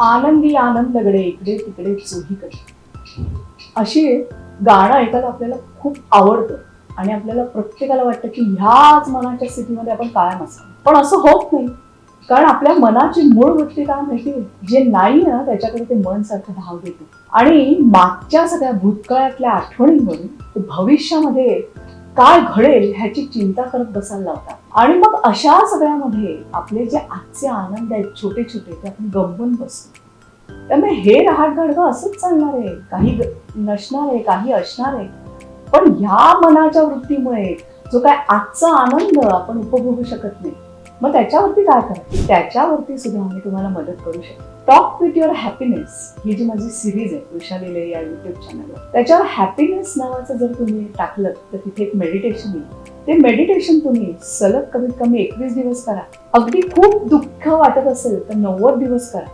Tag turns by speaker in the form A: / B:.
A: आनंदी आनंदगडे इकडे तिकडे चोहीकडे अशी गाणं ऐकायला आपल्याला खूप आवडतं आणि आपल्याला प्रत्येकाला वाटतं की ह्याच मनाच्या स्थितीमध्ये आपण कायम असावं. पण असं होत नाही. कारण आपल्या मनाची मूळ वृत्ती काय माहिती? जे नाही ना त्याच्याकडे ते मन सारखं धाव देतं आणि मागच्या सगळ्या भूतकाळातल्या आठवणींवरून भविष्यामध्ये काय घडेल ह्याची चिंता करत बसायला लावतात. आणि मग अशा सगळ्यामध्ये आपले जे आजचे आनंद आहेत छोटे छोटे ते आपण गमवून बसतो. त्यामुळे हे राहत गाडगं असंच चालणार आहे. काही नसणार आहे काही असणार आहे. पण ह्या मनाच्या वृत्तीमुळे जो काय आजचा आनंद आपण उपभोगू शकत नाही मग त्याच्यावरती काय करायचं त्याच्यावरती सुद्धा आम्ही तुम्हाला मदत करू शकतो. टॉक विथ युअर हॅपीनेस ही जी माझी सिरीज आहे उषा या युट्यूब चॅनलवर त्याच्यावर हॅपीनेस नावाचं जर तुम्ही टाकलं तर तिथे एक मेडिटेशन येईल. ते मेडिटेशन तुम्ही सलग कमीत कमी एकवीस दिवस करा. अगदी खूप दुःख वाटत असेल तर नव्वद दिवस करा.